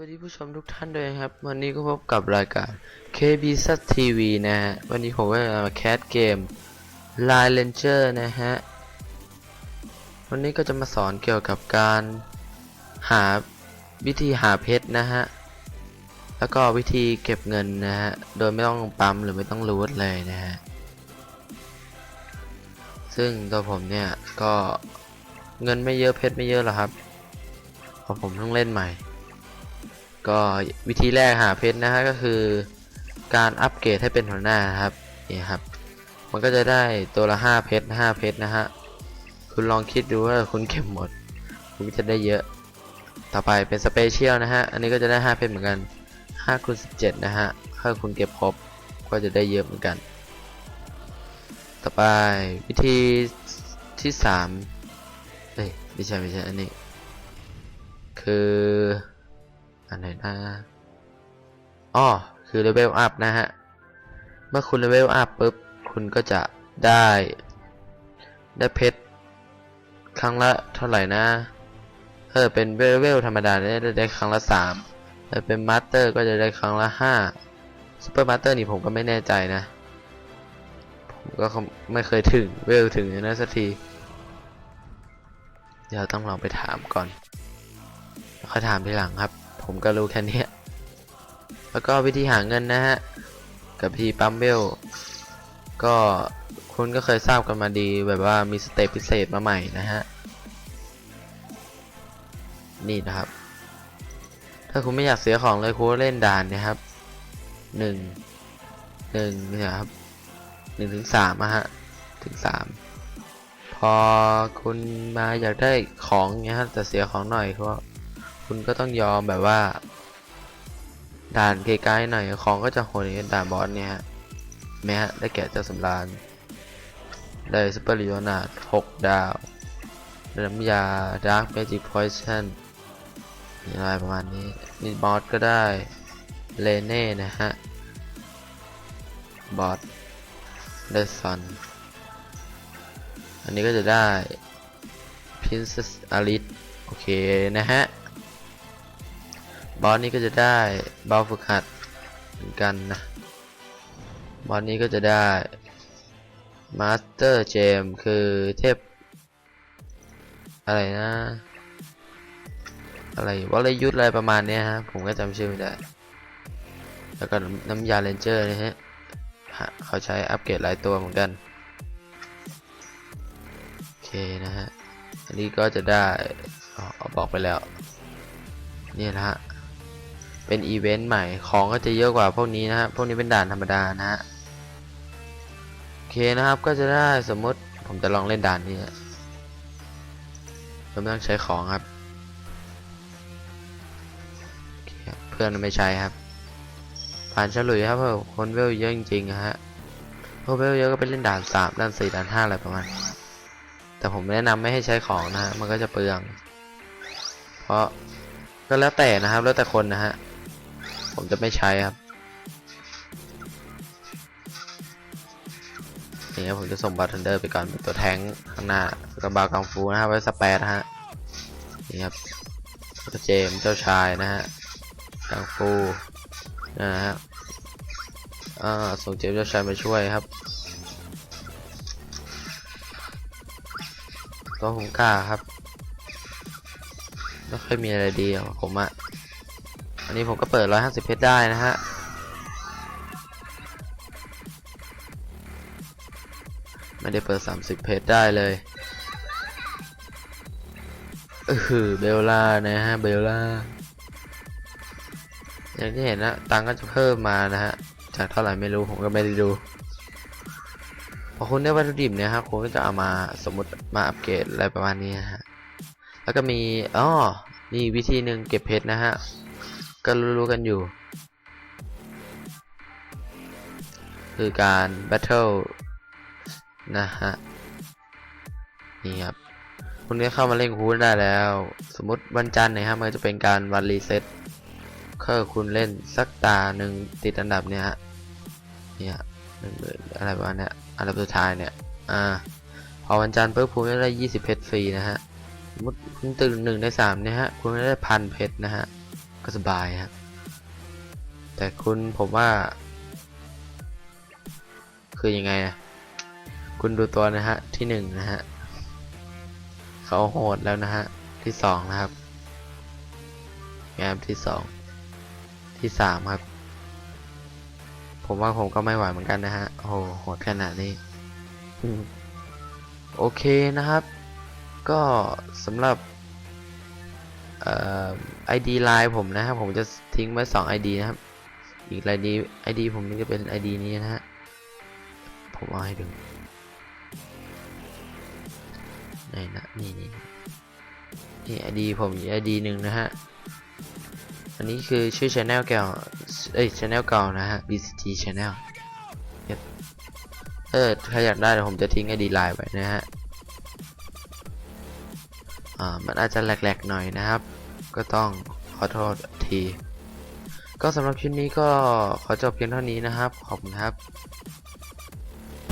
วัสดีผู้ชมทุกท่านด้วยครับ วันนี้ก็พบกับรายการ KB s TV นะฮะ วันนี้ผมก็จะมาแคสเกม Line Ranger นะฮะ วันนี้ก็จะมาสอนเกี่ยวกับการหาวิธีหาเพชรนะฮะ แล้วก็วิธีเก็บเงินนะฮะ โดยไม่ต้องปั๊มหรือไม่ต้องรูทเลยนะฮะ ซึ่งตัวผมเนี่ยก็เงินไม่เยอะเพชรไม่เยอะหรอกครับเพราะผมเพิ่งเล่นใหม่ ก็วิธีแรกหาเพชรนะฮะก็คือการอัปเกรดให้เป็นหัวหน้านครับนี่ครับ มันก็จะได้ตัวละ5เพชร5เพชรนะฮะคุณลองคิดดูว่าคุณเก็บหมด คุณจะได้เยอะ ต่อไปเป็นสเปเชียลนะฮะ อันนี้ก็จะได้5เพชรเหมือนกัน5คูณ17 นะฮะ ถ้าคุณเก็บครบก็จะได้เยอะเหมือนกัน ต่อไปวิธีที่3เอ้ยไม่ใช่ไม่ใช่อันนี้ คือ อันไหนนะอ๋อคือเลเวลอัพนะฮะ เมื่อคุณเลเวลอัพปุ๊บ คุณก็จะได้ ได้เพชรครั้งละเท่าไหร่นะถ้าเป็นเลเวลธรรมดาเนี่ยได้ครั้งละ3ถ้าเป็นมาสเตอร์ก็จะได้ครั้งละ5ซูเปอร์มาสเตอร์นี่ผมก็ไม่แน่ใจนะ ผมก็ไม่เคยถึงเวลถึงนะสักที เดี๋ยวต้องลองไปถามก่อนค่อยถามทีหลังครับ ผมก็รู้แค่นี้แล้วก็วิธีหาเงินนะฮะ กับวิธีปั๊มเบล ก็คุณก็เคยทราบกันมาดีแบบว่ามีสเตปพิเศษมาใหม่นะฮะ นี่นะครับ ถ้าคุณไม่อยากเสียของเลยคุณเล่นด่านเนะครับหนึ่งหนึ่งนี่ยครับหนึ่งถึงสามอะฮะถึงสามพอคุณมาอยากได้ของเงี้ยฮะแต่เสียของหน่อยก็ คุณก็ต้องยอมแบบว่า ด่านไกลๆหน่อยของก็จะโหดอย่างด่านบอสเนี่ยฮะแม้ได้แก่เจ้าสำราญได้ซูเปอร์ลิโอนาร์ด6ดาวน้ำยาดาร์กเมจิกพอยชั่นอะไรประมาณนี้มีบอสก็ได้เลเน่นะฮะบอสได้ซันอันนี้ก็จะได้ Princess Alice โอเคนะฮะ บอสนี้ก็จะได้บอลฝึกหัดเหมือนกันนะบอสนี้ก็จะได้มาสเตอร์เจมคือเทพ อะไรนะ อะไรวรยุทธ์อะไรประมาณเนี้ยฮะผมก็จำชื่อไม่ได้ แล้วก็น้ำยาเลนเจอร์นะฮะฮะเขาใช้อัปเกรดหลายตัวเหมือนกัน โอเคนะฮะ อันนี้ก็จะได้อ๋อบอกไปแล้ว นี่นะฮะ เป็นอีเวนต์ใหม่ ของก็จะเยอะกว่าพวกนี้นะฮะพวกนี้เป็นด่านธรรมดานะฮะ โอเคนะครับ ก็จะได้สมมติผมจะลองเล่นด่านนี้นะเราไม่ต้องใช้ของครับเเพื่อนไม่ใช้ครับ ผ่านฉลุยครับเพราะคนเวลเยอะจริงๆนะฮะพวกเวลเยอะก็ไปเล่นด่านสามด่านสี่ด่านห้าอะไรประมาณ แต่ผมแนะนำไม่ให้ใช้ของนะฮะ มันก็จะเปลือง เพราะก็แล้วแต่นะครับ แล้วแต่คนนะฮะ ผมจะไม่ใช้ครับนี่ครับผมจะส่งบาร์เทนเดอร์ไปก่อนเป็นตัวแทงข้างหน้าแล้วก็บาร์กังฟูนะครับไว้สเปรนะฮะนี่ครับเจมเจ้าชายนะฮะกังฟูนะฮะอ่าส่งเจมเจ้าชายมาช่วยครับตัวหงกล้าครับไม่ค่อยมีอะไรดีของผมอะ อันนี้ผมก็เปิด 150 เพชรได้นะฮะ ไม่ได้เปิด 30 เพชรได้เลยเออเบลล่านะฮะ เบลล่า อย่างที่เห็นนะตังก็จะเพิ่มมานะฮะ จากเท่าไหร่ไม่รู้ ผมก็ไม่ได้ดู พอคุณได้วัตถุดิบเนี่ยครับคุณก็จะเอามาสมมติมาอัปเกรดอะไรประมาณนี้ฮะ แล้วก็มีอ๋อมีวิธีหนึ่งเก็บเพชรนะฮะ ก็รู้ๆกันอยู่ คือการ Battle นะฮะ นี่ครับคุณก็เข้ามาเล่นคูณได้แล้ว สมมติวันจันทร์นะครับมันจะเป็นการวันรีเซ็ตก็คุณเล่นสักตาหนึ่งติดอันดับเนี่ยฮะเนี่ยหนึ่งหมื่นอะไรประมาณเนี้ยอันดับสุดท้ายเนี่ยอ่าพอวันจันทร์ปุ๊บคุณได้ยี่สิบเพชรฟรีนะฮะ สมมติคุณตื่นหนึ่งในสามเนี่ยฮะ คุณได้พันเพชรนะฮะ ก็สบายครับแต่คุณผมว่า คือยังไงอะคุณดูตัวนะฮะที่หนึ่งนะฮะเขาโหดแล้วนะฮะที่สองนะครับงามที่สองที่สามครับ ผมว่าผมก็ไม่ไหวเหมือนกันนะฮะโอ้โหโหดขนาดนี้โอเคนะครับ ก็สำหรับ เอ่อ ID ไลน์ผมนะครับ ผมจะทิ้งไว้2 ID นะครับ อีก ID ID ผมนี่จะเป็น ID นี้นะฮะ ผมเอาให้ดูไหนนะนี่นี่นี่ ID ผมอีก ID หนึ่งนะฮะ อันนี้คือชื่อ channel เก่าเอ้ย channel เก่านะฮะ BCG channel เออถ้าอยากได้เดี๋ยวผมจะทิ้ง ID ไลน์ไว้นะฮะ อ่า มันอาจจะแหลกๆหน่อยนะครับ ก็ต้องขอโทษที ก็สำหรับคลิปนี้ก็ขอจบเพียงเท่านี้นะครับ ขอบคุณครับ